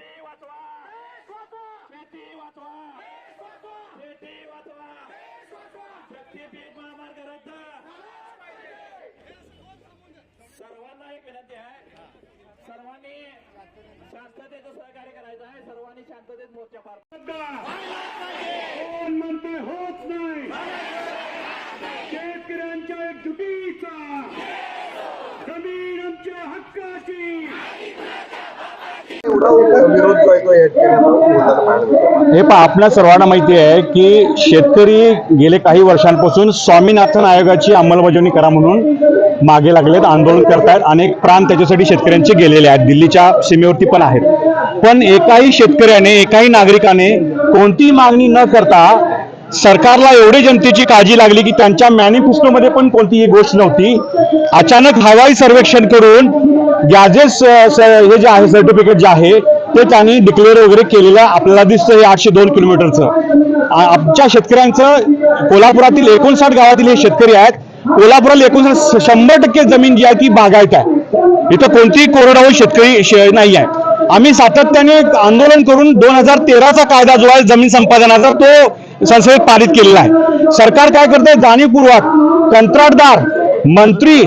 वाचवा शेती वाचवा शेती वाचवा शक्ती पीठ महामार्ग रद्द सर्वांना एक विनंती आहे. सर्वांनी शांततेचं सहकार्य करायचं आहे. सर्वांनी शांततेत मोर्चा पार कोण म्हणते होत नाही. शेतकऱ्यांच्या एकजुटीचा जमीन आमच्या हक्काची विरोध जो आहे तो या ठिकाणी हे पहा आपल्या सर्वांना माहिती आहे की शेतकरी गेले काही वर्षांपासून स्वामीनाथन आयोगाची अंमलबजावणी करा म्हणून मागे लागलेत आंदोलन करतायत. अनेक प्राण त्याच्यासाठी शेतकऱ्यांचे गेलेले आहेत. दिल्लीच्या सीमेवरती पण आहेत. पण एकाही शेतकऱ्याने एकाही नागरिकाने कोणतीही मागणी न करता सरकारला एवढी जनतेची काळजी लागली की त्यांच्या मॅनिफेस्टोमध्ये पण कोणतीही गोष्ट नव्हती. अचानक हवाई सर्वेक्षण करून गॅजेस हे जे आहे सर्टिफिकेट जे आहे ते त्यांनी डिक्लेअर वगैरे केलेलं आपल्याला दिसतं हे आठशे दोन किलोमीटरचं. आमच्या शेतकऱ्यांचं कोल्हापुरातील एकोणसाठ गावातील हे शेतकरी आहेत. कोल्हापुरात एकोणसाठ शंभर टक्के जमीन जी आहे ती बागायत आहे. इथं कोणतीही कोरडवाहू शेतकरी शे- नाही आहे आम्ही सातत्याने आंदोलन करून दोन हजार तेराचा कायदा जो आहे जमीन संपादनाचा तो संसदेत पारित केलेला आहे. सरकार काय करते जाणीवपूर्वक कंत्राटदार मंत्री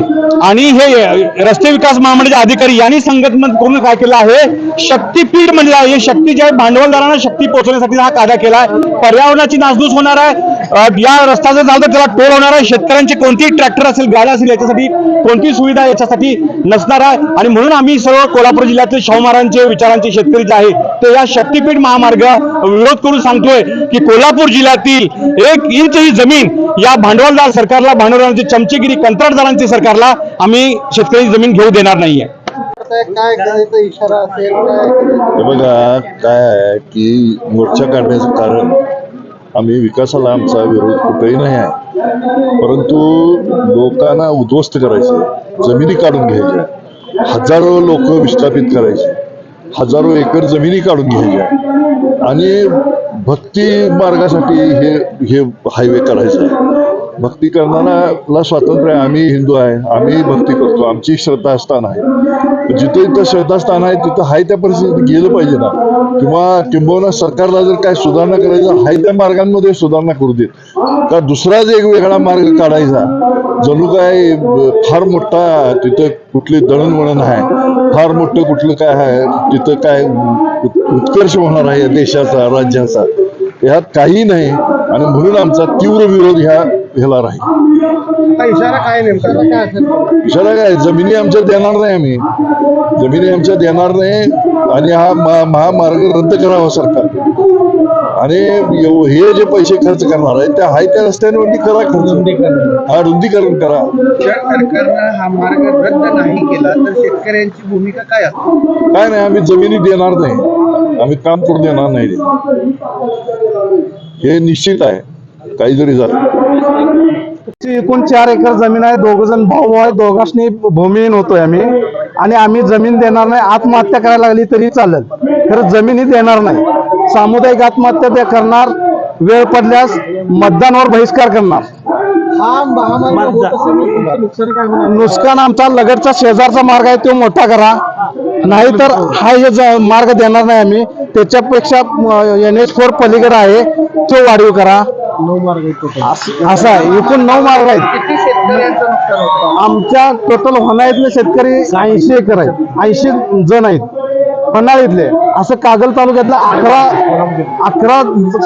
आणि हे रस्ते विकास महामंडळाचे अधिकारी यांनी संघटन करून काय केलं आहे? शक्तीपीठ म्हणजे हे शक्ती जे आहे भांडवलदारांना शक्ती पोहोचवण्यासाठी हा कायदा केला आहे. पर्यावरणाची नासधूस होणार आहे. या रस्ता जर झालं तर त्याला टोल होणार आहे. शेतकऱ्यांचे कोणतीही ट्रॅक्टर असेल गाड्या असेल याच्यासाठी कोणती सुविधा याच्यासाठी नसणार आहे. आणि म्हणून आम्ही सर्व कोल्हापूर जिल्ह्यातील शाहू महाराजांचे विचारांचे शेतकरी जे आहे ते या शक्तीपीठ महामार्ग विरोध करून सांगतोय की कोल्हापूर जिल्ह्यातील एक इंच ही जमीन या भांडवलदार सरकारला भांडवलदारांची चमचेगिरी कंत्राटदारांची सरकारला आम्ही शेतकरी जमीन घेऊ देणार नाहीये. काय करायचा इशारा असेल बघा काय आहे की मोर्चा काढण्याचं कारण आम्ही विकासाला आमचा विरोध कुठेही नाही आहे. परंतु लोकांना उद्ध्वस्त करायचे जमिनी काढून घ्यायच्या. हजारो लोक विस्थापित करायचे. हजारो एकर जमिनी काढून घ्यायच्या. आणि भक्ती मार्गासाठी हे हे हायवे करायचा आहे. भक्ती करणाऱ्याला स्वातंत्र्य आहे. आम्ही हिंदू आहे. आम्ही भक्ती करतो. आमची श्रद्धास्थान आहे. जिथे जिथं श्रद्धास्थान आहे तिथं हाय त्या परिस्थितीत गेलं पाहिजे ना. किंवा किंबहुना सरकारला जर काय सुधारणा करायचं हाय त्या मार्गांमध्ये सुधारणा करू देत. का दुसराच एक वेगळा मार्ग काढायचा जणू काय फार मोठा तिथं कुठली दळणवळण आहे फार मोठं कुठलं काय आहे तिथं काय उत्कर्ष होणार आहे देशाचा राज्याचा. ह्यात काही नाही. आणि म्हणून आमचा तीव्र विरोध ह्या ह्याला राहील आता इशारा काय नेमका? आता काय असेल? इशारा काय? जमिनी आमच्या देणार नाही आम्ही. जमिनी आमच्या देणार नाही आणि हा मा- महामार्ग रद्द करावा सरकार. आणि हे जे पैसे खर्च करणार आहे त्या हाय त्या रस्त्यांवरती करा खर्च. हा रुंदीकरण करा. जर सरकारनं हा मार्ग रद्द नाही केला तर शेतकऱ्यांची भूमिका काय असेल काय नाही आम्ही जमिनी देणार नाही. आम्ही काम करू देणार नाही. हे निश्चित आहे. काही जरी झालं. एकूण चार एकर जमीन आहे दोघ जण भाऊ भाऊ आहे दोघांनी भूमिहीन होतोय आम्ही. आणि आम्ही जमीन देणार नाही आत्महत्या करायला लागली तरी चालेल. खरं जमीनही देणार नाही. सामुदायिक आत्महत्या ते करणार वेळ पडल्यास मतदानावर बहिष्कार करणार. हा नुकसान आमचा लगतचा शेजारचा मार्ग आहे तो मोठा करा. नाहीतर हा हे मार्ग देणार नाही आम्ही. त्याच्यापेक्षा एन एच फोर पलीकडे आहे तो वाढीव करा. नऊ मार्ग असं असं आहे. एकूण नऊ मार्ग आहेत. किती शेतकऱ्यांचं नुकसान होतं? आमच्या टोटल होणाऱ्यातले शेतकरी ऐंशी एकर आहेत. ऐंशी जण आहेत. पन्हाळीतले असं कागल तालुक्यातले अकरा अकरा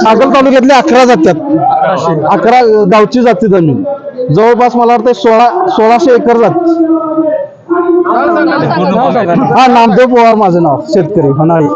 कागल तालुक्यातले अकरा जातात अकरा गावची जाते जमीन जवळपास मला वाटतं सोळा सोळाशे एकर जाते. हा नामदेव पवार माझं नाव. शेतकरी पन्हाळी.